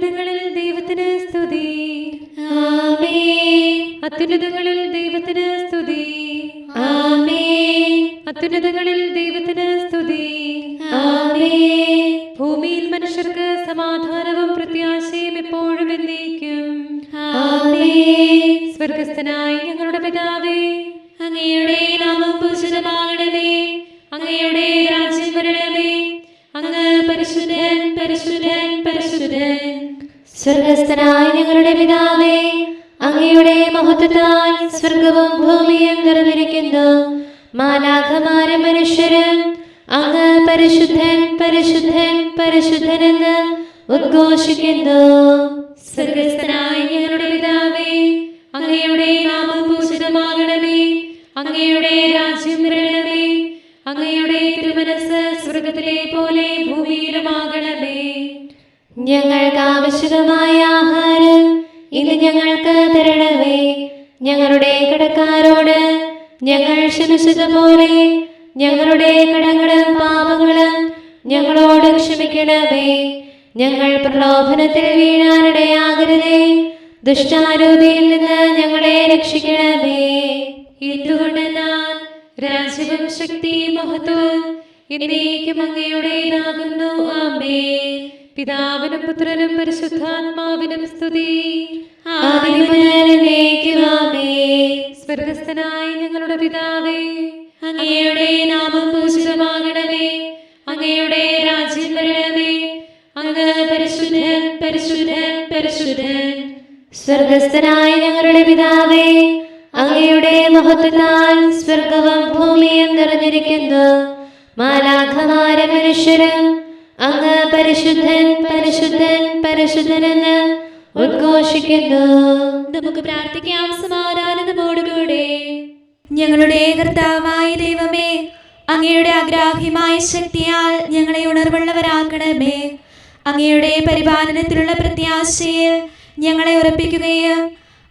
അത്യുന്നതങ്ങളിൽ ദൈവത്തിന് സ്തുതി. അത്യുന്നതങ്ങളിൽ ദൈവത്തിന് സ്തുതി. അത്യുന്നതങ്ങളിൽ ദൈവത്തിന് സ്തുതി. ഭൂമിയിൽ മനുഷ്യർക്ക് സമാധാനവും പ്രത്യാശയും എപ്പോഴും എന്നേക്കും. സ്വർഗസ്ഥനായി സ്വർഗസ്ഥനായ ഞങ്ങളുടെ പിതാവേ അങ്ങയുടെ നാമം പൂജിതമാകണമേ. അങ്ങയുടെ രാജ്യം വരണമേ. അങ്ങ് പരിശുദ്ധൻ പരിശുദ്ധൻ പരിശുദ്ധൻ. സ്വർഗസ്ഥനായ ഞങ്ങളുടെ പിതാവേ അങ്ങയുടെ മഹത്വത്താൽ സ്വർഗവും ഭൂമിയും നിറഞ്ഞിരിക്കുന്നു മാലാഖമാരെ മനുഷ്യരും അങ്ങ് പരിശുദ്ധൻ പരിശുദ്ധൻ പരിശുദ്ധനെന്ന് ഉദ്ഘോഷിക്കുന്നു. സ്വർഗസ്ഥനായ ഞങ്ങളുടെ പിതാവേ അങ്ങയുടെ നാമം പൂജിതമാകണമേ അങ്ങയുടെ രാജ്യം വരണമേ അങ്ങയുടെ തിരുമനസ് സ്വർഗത്തിലെ പോലെ ഭൂമിയിലുമാകണമേ. ഞങ്ങൾക്ക് ആവശ്യമായ ആഹാരം ഇത് ഞങ്ങൾക്ക് തരണമേ. ഞങ്ങളുടെ കടക്കാരോട് ഞങ്ങൾ ക്ഷമിച്ചതുപോലെ ഞങ്ങളുടെ കടങ്ങളും പാപങ്ങളും ഞങ്ങളോട് ക്ഷമിക്കണമേ. ഞങ്ങൾ പ്രലോഭനത്തിൽ വീഴാനിടയാകരുതേ. ദുഷ്ടാരൂപിയിൽ നിന്ന് ഞങ്ങളെ രക്ഷിക്കണമേ. എന്തുകൊണ്ട് ഞാൻ രാജ്യവും ശക്തിയും മഹത്വവും എന്നേക്കും അങ്ങയുടേതാകുന്നു. ആമേ പിതാവിനും പുത്രനും പരിശുദ്ധാത്മാവിനും സ്തുതി. സ്വർഗസ്ഥനായ ഞങ്ങളുടെ പിതാവേ. അങ്ങയുടെ നാമം പൂജിതമാകണമേ. അങ്ങയുടെ രാജ്യം വരണമേ. അങ്ങ് പരിശുദ്ധൻ പരിശുദ്ധൻ പരിശുദ്ധൻ. സ്വർഗസ്ഥനായ ഞങ്ങളുടെ പിതാവേ അങ്ങയുടെ മഹത്വത്താൽ സ്വർഗവും ഭൂമിയും നിറഞ്ഞിരിക്കുന്നു മാലാഖമാരെ മനുഷ്യരും അങ്ങ് പരിശുദ്ധൻ പരിശുദ്ധൻ പരിശുദ്ധനെന്ന് ഉദ്ഘോഷിക്കുന്നു. നമുക്ക് പ്രാർത്ഥിക്കാം സമാധാനത്തോടുകൂടെ ഞങ്ങളുടെ കർത്താവായ ദൈവമേ അങ്ങയുടെ അഗ്രാഹ്യമായ ശക്തിയാൽ ഞങ്ങളെ ഉണർവുള്ളവരാക്കണമേ. അങ്ങയുടെ പരിപാലനത്തിലുള്ള പ്രത്യാശയിൽ ഞങ്ങളെ ഉറപ്പിക്കുകയും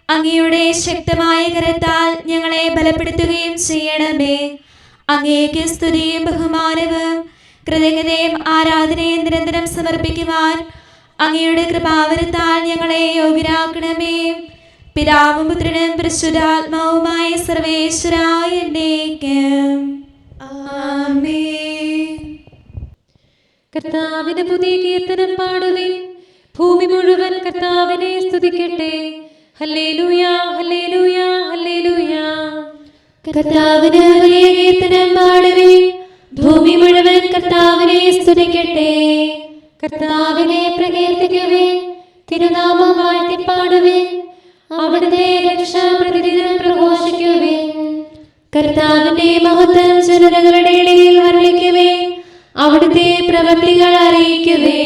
അങ്ങയുടെ ശക്തമായ കരത്താൽ ഞങ്ങളെ ബലപ്പെടുത്തുകയും ചെയ്യണമേ. അങ്ങേക്ക് സ്തുതിയും ബഹുമാനവും കൃതജ്ഞതയും ആരാധനയും നിരന്തരം സമർപ്പിക്കുവാൻ അങ്ങയുടെ കൃപാവരത്താൽ ഞങ്ങളെ യോഗ്യരാക്കണമേ. പിതാവും പുത്രനും പരിശുദ്ധാത്മാവുമായ സർവേശ്വരായ കർത്താവിന്റെ കർത്താവിന് പുതിയ കീർത്തനം പാടുവിൻ. ഭൂമി മുഴുവൻ കർത്താവിനെ സ്തുതിക്കട്ടെ. കർത്താവിന് വലിയ കീർത്തനം പാടുവേ ഭൂമി മുഴുവൻ കർത്താവിനെ സ്തുതിക്കട്ടെ. കർത്താവിനെ പ്രകീർത്തിക്കുവേ തിരുനാമം വാഴ്ത്തിപ്പാടുവേ അവിടുത്തെ രക്ഷ പ്രതിദിനം പ്രഘോഷിക്കുവേ കർത്താവിന്റെ മഹത്വം ജനതകളുടെ ഇടയിൽ വർണിക്കുവേ അവിടുത്തെ പ്രവൃത്തികൾ അറിയിക്കുവേ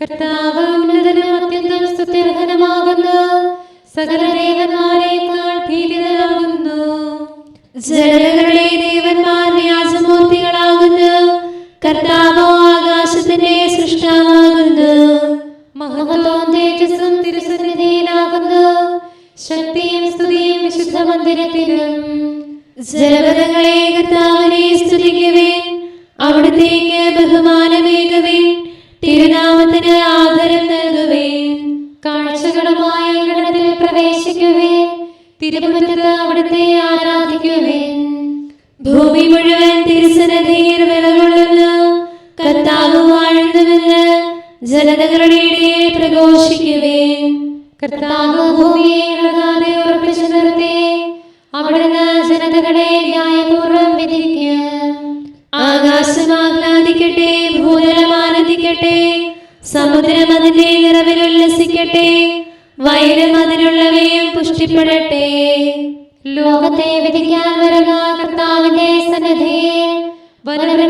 കർത്താവ് പ്രവേശിക്കുവേ തിരുമുറ്റത്ത് അവിടുത്തെ ആരാധിക്കുവേ ഭൂമി മുഴുവൻ തിരുസന്നിധിയിൽ വിലകൊള്ളുന്നു കർത്താവ് വാഴുന്നുവെന്ന് ജനതകളുടെ ഇടയെ പ്രഘോഷിക്കുവേൻ. കർത്താവ് ഭൂമിയെ ഇളകാതെ ഉറപ്പിച്ചു നിർത്തി. അവിടുന്ന് ജനതകളെ ന്യായപൂർവം വിധിക്കും. ആകാശം ആഹ്ലാദിക്കട്ടെ ഭൂതലം ആനന്ദിക്കട്ടെ സമുദ്രം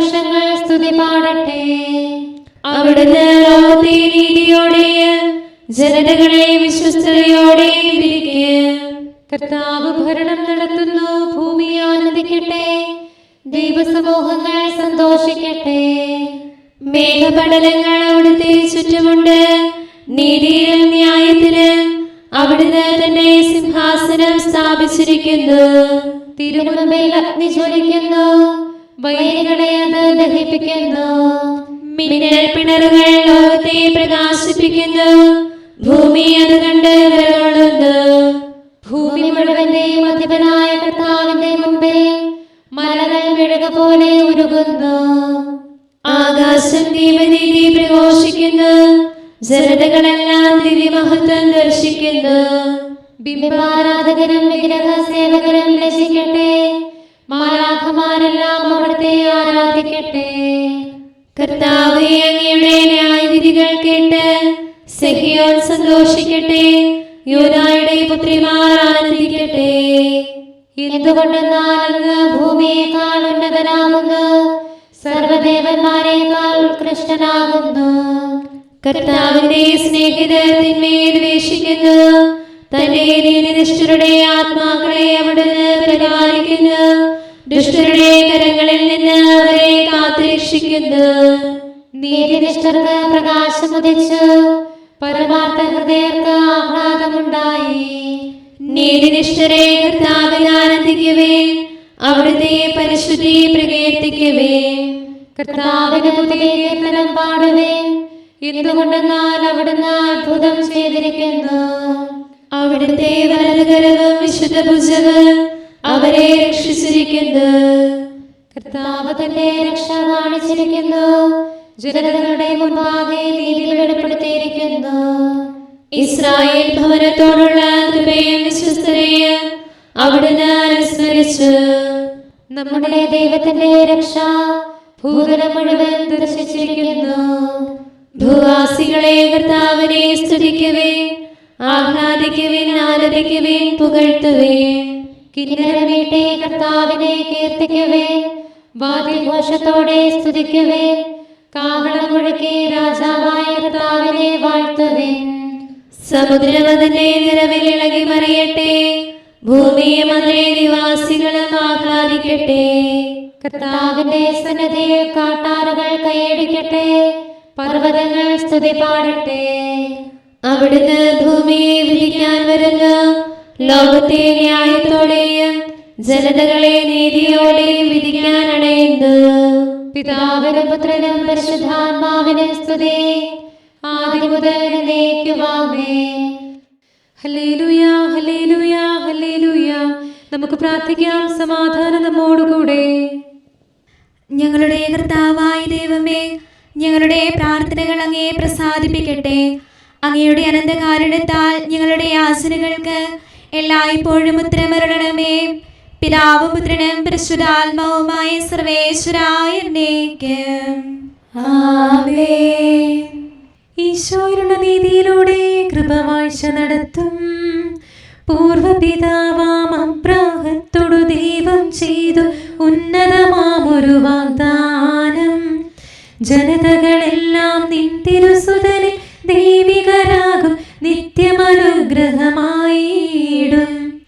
വനവൃക്ഷങ്ങൾ സ്തുതി പാടട്ടെ. അവിടുന്ന് ലോകത്തെ നീതിയോടെയും ജനതകളെ വിശ്വസ്തയോടെയും വിരിക്കും. കർത്താവ് ഭരണം നടത്തുന്നു ഭൂമി ആനന്ദിക്കട്ടെ. ദൈവസമൂഹങ്ങൾ സന്തോഷിക്കട്ടെ. മേഘപടലങ്ങൾ അവിടുത്തെ ചുറ്റുമുണ്ട്. നീതിയിലും ന്യായത്തിലും അവിടുന്ന് തന്നെ സിംഹാസനം സ്ഥാപിച്ചിരിക്കുന്നു. തിരുമുമ്പിൽ അഗ്നി ജ്വലിക്കുന്നു വൈരികളെ അത് ദഹിപ്പിക്കുന്നു. മിന്നൽ പിണറുകൾ ലോകത്തെ പ്രകാശിപ്പിക്കുന്നു. ഭൂമി അത് കണ്ട് വിറകൊള്ളുന്നു ഭൂമി മുഴുവന്റെയും അധിപനായ കർത്താവിന്റെ മുമ്പേ മലകൾ മിഴുക പോലെ ഉരുകുന്നു. ആകാശം ദീപനീതി പ്രഘോഷിക്കുന്നു. ജനതകളെല്ലാം ദിവ്യമഹത്വം ദർശിക്കുന്നു. ബിംബാരാധകരും വിഗ്രഹ സേവകരും രസിക്കട്ടെ ആരാധിക്കട്ടെ കർത്താവ് അങ്ങയുടെ ന്യായവിധികൾ കേട്ട് സഹിയോൻ സന്തോഷിക്കട്ടെ യോനായുടെ പുത്രിമാർ ആനന്ദിക്കട്ടെ. എന്തുകൊണ്ടെന്നാൽ അങ്ങ് ഭൂമിയേക്കാൾ ഉന്നതനാകുന്നു സർവദേവന്മാരെക്കാൾ ഉത്കൃഷ്ടനാകുന്നു. കർത്താവിന്റെ സ്നേഹിതത്തിന്മേൽ വേഷിക്കുന്നു തന്റെ നീതിനിഷ്ഠരെ കർത്താവിൽ ആനന്ദിക്കവേ അവിടുത്തെ പരിശുദ്ധി പ്രകീർത്തിക്കവേ. കർത്താവിന് പുതിയ കീർത്തനം പാടുവേ. എന്തുകൊണ്ടെന്നാൽ അവിടുന്ന് അത്ഭുതം ചെയ്തിരിക്കുന്നു. അവിടുത്തെ വലതുകരവും വിശുദ്ധ ഭുജവും അവരെ രക്ഷിച്ചിരിക്കുന്നു. കർത്താവ് തന്റെ രക്ഷ കാണിച്ചിരിക്കുന്നു. ജനതകളുടെ മുൻപാകെ നീതി വെളിപ്പെടുത്തിയിരിക്കുന്നു. ഇസ്രായേൽ ഭവനത്തോടുള്ള അവിടുന്ന് അനുസ്മരിച്ചു നമ്മുടെ ദൈവത്തിന്റെ രക്ഷ ഭൂതലം മുഴുവൻ ദർശിച്ചിരിക്കുന്നു. ഭൂവാസികളെ കർത്താവിനെ സ്തുതിക്കുവേ ആഹ്ലാദിക്കുവിൻ ആലപിക്കുവിൻ പുകഴ്ത്തുവേ കിന്നരമീട്ടെ കർത്താവിനെ കീർത്തിക്കുവേ വാദ്യഘോഷത്തോടെ സ്തുതിക്കുവേ കാഹളം മുഴക്കി രാജാവായ കർത്താവിനെ വാഴ്ത്തുവേ സമുദ്രം അതിന്റെ നിറവിൽ ഇളകി മറിയട്ടെ. ഭൂമിയും അതിലെ നിവാസികളും ആഹ്ലാദിക്കട്ടെ. കർത്താവിന്റെ സന്നദ്ധയിൽ കാട്ടാറുകൾ കൈയടിക്കട്ടെ. പർവതങ്ങൾ സ്തുതി പാടട്ടെ. അവിടുന്ന് ഭൂമിയെ വിധിക്കാൻ വരുന്നു ലോകത്തെ ന്യായത്തോടെയും ജനതകളെ നീതിയോടെയും വിധിക്കാൻ പിതാവിനും പുത്രനും പരിശുദ്ധാത്മാവിനും സ്തുതി. നമുക്ക് പ്രാർത്ഥിക്കാം സമാധാനം നമ്മോടുകൂടെ. ഞങ്ങളുടെ കർത്താവായ ദൈവമേ ഞങ്ങളുടെ പ്രാർത്ഥനകൾ അങ്ങേ പ്രസാദിപ്പിക്കട്ടെ. അങ്ങയുടെ അനന്തകാരുണ്യത്താൽ ഞങ്ങളുടെ യാചനകൾക്ക് എല്ലായ്പ്പോഴും ഉത്തരമരണമേ പിതാവും പുത്രനും പരിശുദ്ധാത്മാവുമായ സർവേശ്വരായ ഈശോയുടെ നീതിയിലൂടെ കൃപവാഴ്ച നടത്തും. പൂർവപിതാവാം അബ്രാഹത്തോടു ദൈവം ചെയ്തു ഉന്നതമാമൊരു വാഗ്ദാനം. ജനതകളെല്ലാം നിൻ ദൈവികരാകും നിത്യമനുഗ്രഹമായിടും.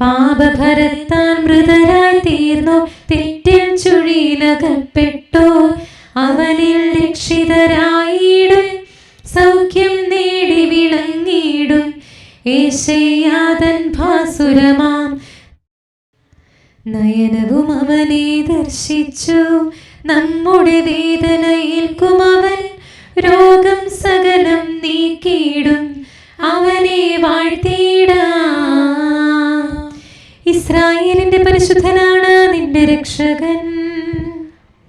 പാപഭരത്താൻ മൃതരായി തീർന്നു തെറ്റിൽ ചുഴിയിലകപ്പെട്ടു. അവനിൽ രക്ഷിതരായിടും ഏശയ്യാതൻ ഭാസുരമാം. നയനവും അവനെ ദർശിച്ചു. നമ്മുടെ വേദനയിൽക്കും അവൻ രോഗം സകലം നീക്കിയിടും. അവനെ വാഴ്ത്തിയിടാം. ഇസ്രായേലിന്റെ പരിശുദ്ധനാണ് നിന്റെ രക്ഷകൻ.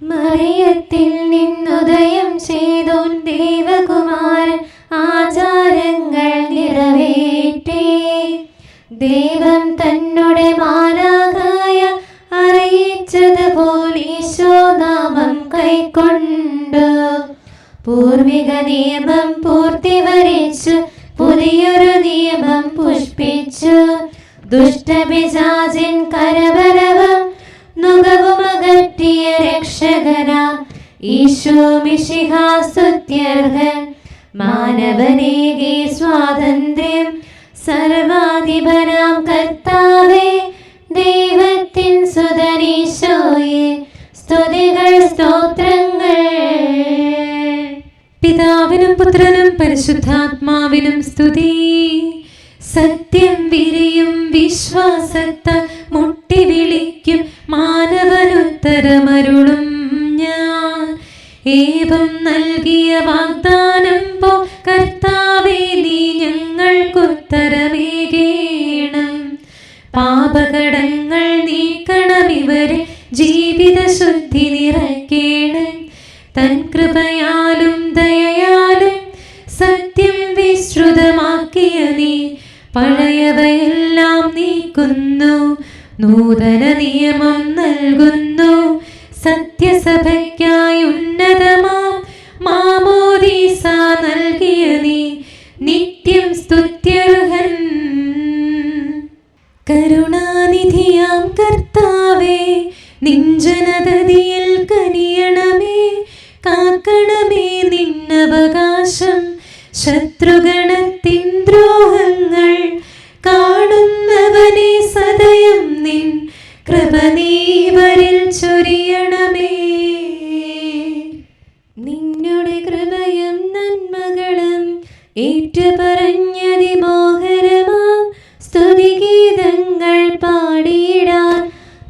മറിയത്തിൽ നിന്നുദയം ചെയ്തോൻ ദേവകുമാരൻ ആചാരങ്ങൾ നിറവേറ്റേ. ദൈവം തന്നോടെ മാലാകായ അറിയിച്ചതുപോലെ ഈശോനാമം കൈക്കൊണ്ടു. പൂർവിക നിയമം പൂർത്തി വരിച്ചു പുതിയൊരു നിയമം പുഷ്പിച്ചു. ദുഷ്ടപിശാചിൻ കരബലവും നുകവുമകറ്റിയ രക്ഷകന. ഈശോ മിശിഹാസ്തുത്യർഹൻ മാനവനേകി സ്വാതന്ത്ര്യം. സർവാധിപനാം കർത്താവേ ദൈവത്തിൻ സുതനീശോയെ സ്തുതികൾ സ്തോത്രങ്ങൾ. പിതാവിനും പുത്രനും പരിശുദ്ധാത്മാവിനും സ്തുതി. സത്യം വിരിയും വിശ്വാസത്ത മുട്ടി വിളിക്കും മാനവനുത്തരമരുളും ഞാൻ. ഏവം നൽകിയ കന്യക തരമേകേണം പാപകടങ്ങൾ നീക്കണം ഇവരെ ജീവിത ശുദ്ധി നിറയ്ക്കേണം. തൻ കൃപയാലും ദയയാലും സത്യം വിശ്രുതമാക്കിയ നീ പഴയവയെല്ലാം നീക്കുന്നു നൂതന നിയമം നൽകുന്നു.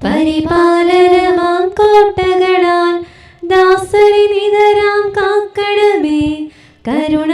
പരിപാലനമാം കോട്ടകളാൽ ദാസരി നിതരാം കാക്കണമേ. കരുണ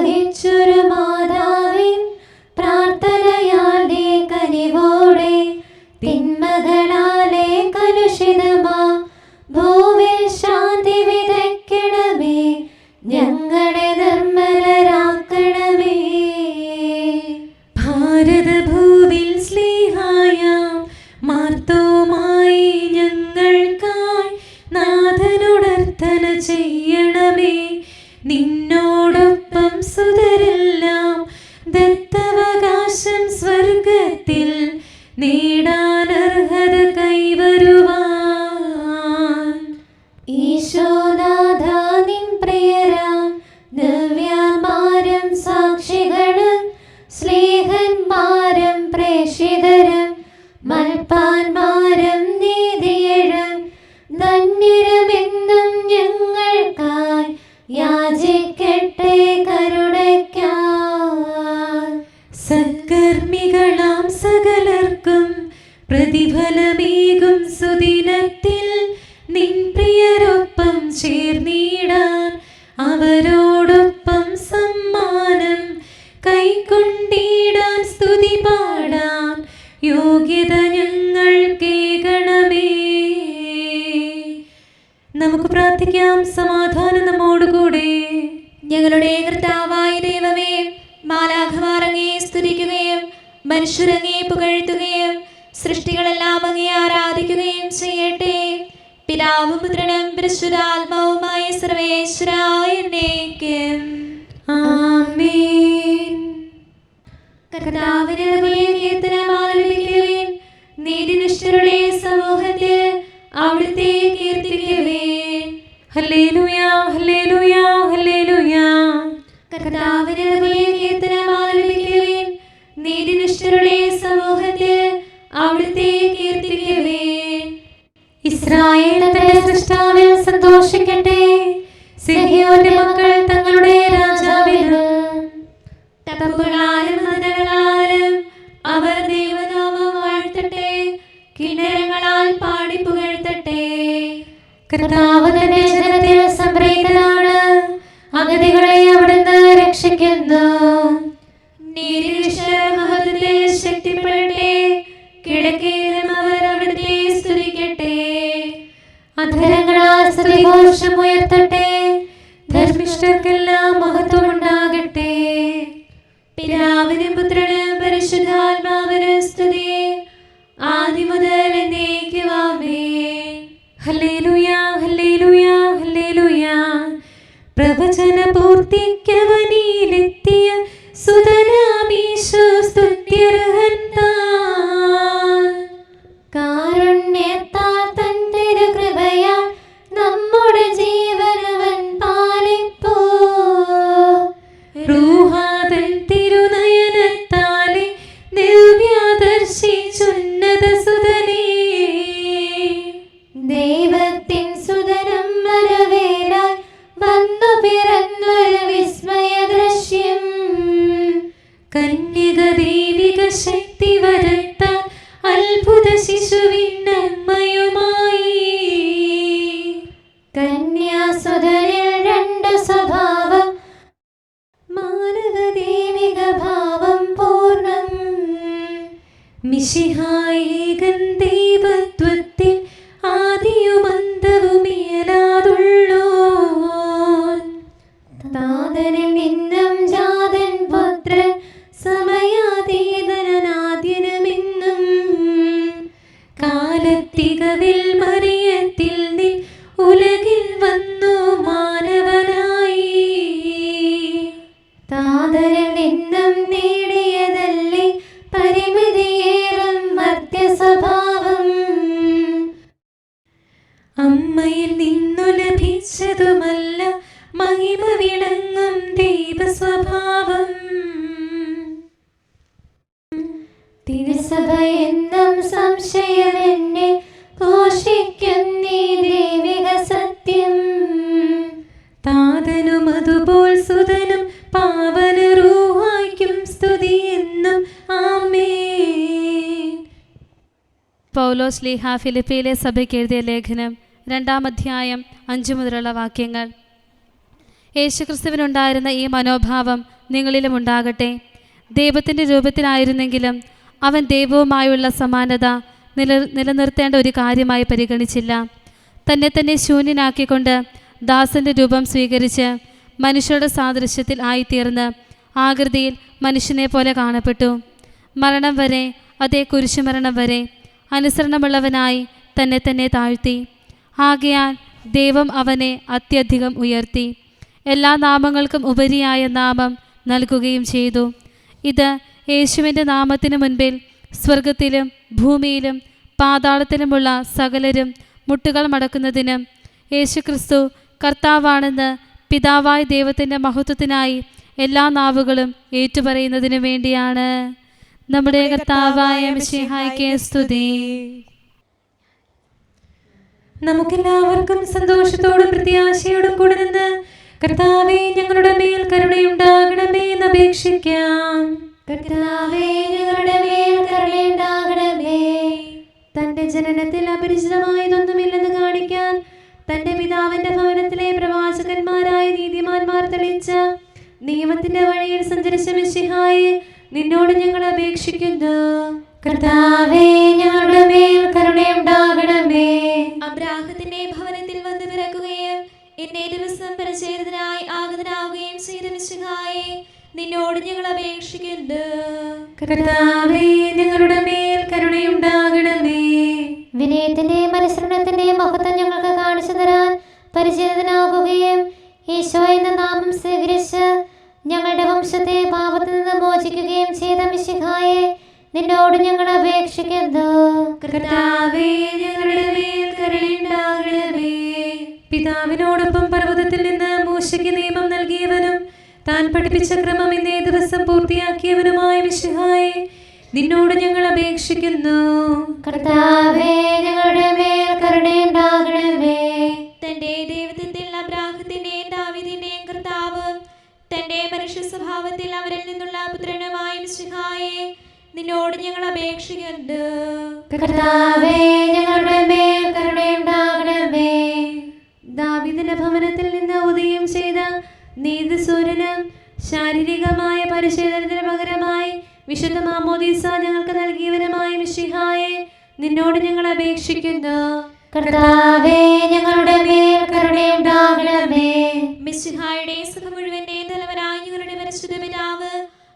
സഹിച്ചു യോഗ്യത ഞങ്ങൾ കേണമേ നമുക്ക് പ്രാർത്ഥിക്കാം സമാധാനം നമ്മോടുകൂടെ. ഞങ്ങളുടെ കർത്താവായ ദൈവമേ മാലാഘമാറങ്ങയെ സ്തുതിക്കുകയും മനുഷ്യരങ്ങേ പുകഴ്ത്തുകയും സൃഷ്ടികളെല്ലാം അങ്ങേ ആരാധിക്കുകയും ചെയ്യട്ടെ. പിതാവും പുത്രനും പരിശുദ്ധാത്മാവുമായ സർവേശ്വരായ ആമേ കർത്താവിന് വലിയ കീർത്തനം നീതിനിഷ്ഠരുടെ അവിടുത്തെ ഹല്ലേലൂയ ഹല്ലേലൂയ. അധരങ്ങളാ സ്ത്രീഘോഷമുയർത്തട്ടെ പൗലോസ് ലീഹ ഫിലിപ്പിയിലെ സഭയ്ക്ക് എഴുതിയ ലേഖനം രണ്ടാം അധ്യായം അഞ്ചു മുതലുള്ള വാക്യങ്ങൾ. യേശുക്രിസ്തുവിനുണ്ടായിരുന്ന ഈ മനോഭാവം നിങ്ങളിലും ഉണ്ടാകട്ടെ. ദൈവത്തിന്റെ രൂപത്തിലായിരുന്നെങ്കിലും അവൻ ദൈവവുമായുള്ള സമാനത നില നിലനിർത്തേണ്ട ഒരു കാര്യമായി പരിഗണിച്ചില്ല. തന്നെ തന്നെ ശൂന്യനാക്കിക്കൊണ്ട് ദാസന്റെ രൂപം സ്വീകരിച്ച് മനുഷ്യരുടെ സാദൃശ്യത്തിൽ ആയിത്തീർന്ന് ആകൃതിയിൽ മനുഷ്യനെ പോലെ കാണപ്പെട്ടു. മരണം വരെ അതേ കുരിശുമരണം വരെ അനുസരണമുള്ളവനായി തന്നെ തന്നെ താഴ്ത്തി. ആകയാൽ ദൈവം അവനെ അത്യധികം ഉയർത്തി. എല്ലാ നാമങ്ങൾക്കും ഉപരിയായ നാമം നൽകുകയും ചെയ്തു. ഇത് യേശുവിന്റെ നാമത്തിനു മുൻപിൽ സ്വർഗത്തിലും ഭൂമിയിലും പാതാളത്തിലുമുള്ള സകലരും മുട്ടുകൾ മടക്കുന്നതിനും യേശുക്രിസ്തു കർത്താവാണെന്ന് പിതാവായ ദൈവത്തിന്റെ മഹത്വത്തിനായി എല്ലാ നാവുകളും ഏറ്റുപറയുന്നതിനു വേണ്ടിയാണ്. നമ്മുടെ കർത്താവായ മിഷിഹായ്ക്ക് സ്തുതി. നമുക്കെല്ലാവർക്കും സന്തോഷത്തോടും പ്രത്യാശയോടും കൂടെ നിന്ന് കർത്താവെ ഞങ്ങളുടെ മേൽ കരുണയുണ്ടാകണമേ എന്ന് അപേക്ഷിക്കാം. കർത്താവേ ഞങ്ങളുടെ മേൽ കരുണയുണ്ടാകണമേ. തന്റെ ജനനത്തിൽ അപരിചിതമായതൊന്നുമില്ലെന്ന് കാണിക്കാൻ തന്റെ പിതാവിന്റെ ഭവനത്തിലെ പ്രവാചകന്മാരായ നീതിമാന്മാർ തെളിച്ച നിയമത്തിന്റെ വഴിയിൽ സഞ്ചരിച്ച മിശിഹായെ നിന്നോട് ഞങ്ങൾ അപേക്ഷിക്കുന്നു. കർത്താവേ ഞങ്ങളുടെ മേൽ കരുണയുണ്ടാകണമേ അബ്രാഹത്തിന്റെ ഭവനത്തിൽ വന്ന് പിറക്കുകയും എന്നെ ദിവസം പരിചയത്തിനായി ആഗതനാവുകയും ചെയ്ത മിശുഹായെ നിന്നോട് ഞങ്ങൾ അപേക്ഷിക്കുന്നു. കർത്താവേ ഞങ്ങളുടെ മേൽ കരുണയുണ്ടാകണമേ വിനയത്തിന്റെ അനുസരണത്തിന്റെയും മഹത്വം ഞങ്ങൾക്ക് കാണിച്ചു തരാൻ പരിചയത്തിനാകുകയും ഈശോ എന്ന നാമം സ്വീകരിച്ച് ഞങ്ങളുടെ വംശത്തെ പാപത്തിൽ നിന്ന് മോചിക്കുകയും ചെയ്ത മിശിഹായെ നിന്നോട് ഞങ്ങൾ അപേക്ഷിക്കുന്നു. കർത്താവേ ഞങ്ങളുടെ മേൽ കരുണയുണ്ടാകണമേ. പിതാവിനോടൊപ്പം പർവതത്തിൽ നിന്ന് മൂശയ്ക്ക് നിയമം നൽകിയവനും താൻ പഠിപ്പിച്ച ക്രമം ഇന്നേ ദിവസം പൂർത്തിയാക്കിയവനുമായ മിശിഹായെ നിന്നോട് ഞങ്ങൾ അപേക്ഷിക്കുന്നു. കർത്താവേ ഞങ്ങളുടെ മേൽ കരുണയുണ്ടാകണമേ. തന്റെ ദൈവത്തിന്റെ അബ്രാഹത്തിന്റെയും ദാവിദിന്റെയും കർത്താവ് തന്റെ മനുഷ്യ സ്വഭാവത്തിൽ അവരിൽ നിന്നുള്ള പുത്രനുമായ മിശുഹായെ നിന്നോട് ഞങ്ങൾ അപേക്ഷിക്കുന്നുണ്ട് കർത്താവേ ഞങ്ങളുടെ മേൽ കരുണയുണ്ടാകണമേ ദാവിദിന്റെ ഭവനത്തിൽ നിന്ന് ഉദയം ചെയ്ത നീതിസൂര്യന് ശാരീരികമായ പരിശീലനത്തിന് പകരമായി വിശുദ്ധ മാമോദീസ ഞങ്ങൾക്ക് നൽകിയവനുമായ നിന്നോട് ഞങ്ങൾ അപേക്ഷിക്കുന്നു. കർത്താവേ ഞങ്ങളുടെ മേൽ കരുണയുണ്ടാകണമേ മിശിഹായുടെ സഭ മുഴുവന്റെയും തലവനായ ഞങ്ങളുടെ പരിശുദ്ധ പിതാവ്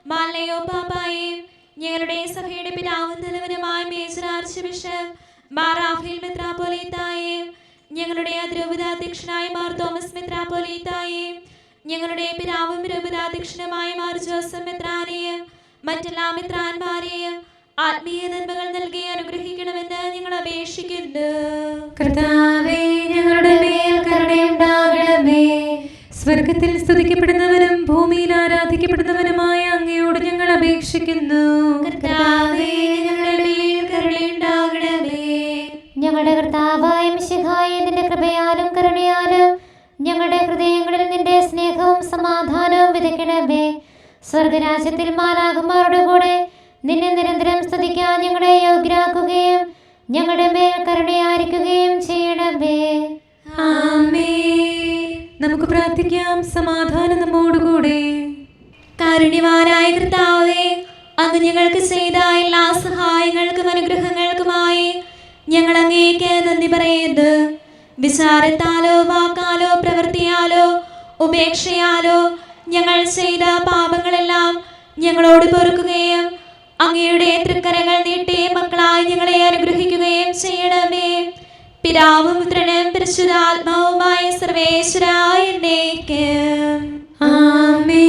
മാലയോ പാപ്പായും ഞങ്ങളുടെ സഭയുടെ പിതാവും തലവനുമായ major archbishop Mar Raphael മെത്രാപ്പൊലീത്തായും ഞങ്ങളുടെ അതിരൂപതാധ്യക്ഷനായ മാർ തോമസ് മിത്രാപോലീത്തായേയും ഞങ്ങളുടെ പിതാവും രൂപതാധ്യക്ഷനുമായ മാർ ജോസഫ് മിത്രാനെയും മറ്റെല്ലാ മെത്രാന്മാരെയും ആത്മീയ നന്മകൾ നൽകി അനുഗ്രഹിക്കണമെന്ന് ഞങ്ങൾ അപേക്ഷിക്കുന്നു. കർത്താവേ ഞങ്ങളുടെ മേൽ കരുണയുണ്ടാകണമേ. സ്വർഗത്തിൽ സ്തുതിക്കപ്പെടുന്നവനും ഭൂമിയിൽ ആരാധിക്കപ്പെടുന്നവനുമായ അങ്ങയോട് ഞങ്ങൾ അപേക്ഷിക്കുന്നു. കർത്താവേ ഞങ്ങളുടെ മേൽ കരുണയുണ്ടാകണമേ. ഞങ്ങളുടെ കർത്താവായ മിശിഹായ നിന്റെ കൃപയാലും കരുണയാലും ഞങ്ങളുടെ ഹൃദയങ്ങളിൽ നിന്റെ സ്നേഹവും സമാധാനവും വിതയ്ക്കണമേ. സ്വർഗരാജ്യത്തിൽ മാലാകുമാരുടെ കൂടെ നിന്നെ നിരന്തരം സ്തുതിക്കാൻ ഞങ്ങളെ യോഗ്യരാക്കുകയും ഞങ്ങളുടെ മേൽ കരുണയായിരിക്കുകയും ചെയ്യണമേ. നമുക്ക് പ്രാർത്ഥിക്കാം. സമാധാനം നമ്മോടുകൂടെ. കാരുണ്യവാനായ കർത്താവേ അങ്ങ് ഞങ്ങൾക്ക് ചെയ്ത എല്ലാ സഹായങ്ങൾക്കും അനുഗ്രഹങ്ങൾക്കുമായി ഞങ്ങൾ അങ്ങേക്ക് നന്ദി പറയുന്നു. വിചാരത്താലോ വാക്കാലോ പ്രവൃത്തിയാലോ ഉപേക്ഷയാലോ ഞങ്ങൾ ചെയ്ത പാപങ്ങളെല്ലാം ഞങ്ങളോട് പൊറുക്കുകയും അങ്ങയുടെ തൃക്കരങ്ങൾ നീട്ടി മക്കളായി ഞങ്ങളെ അനുഗ്രഹിക്കുകയും ചെയ്യണമേ. പിതാവും പുത്രനും പരിശുദ്ധാത്മാവുമായ സർവേശ്വരായ ആമേ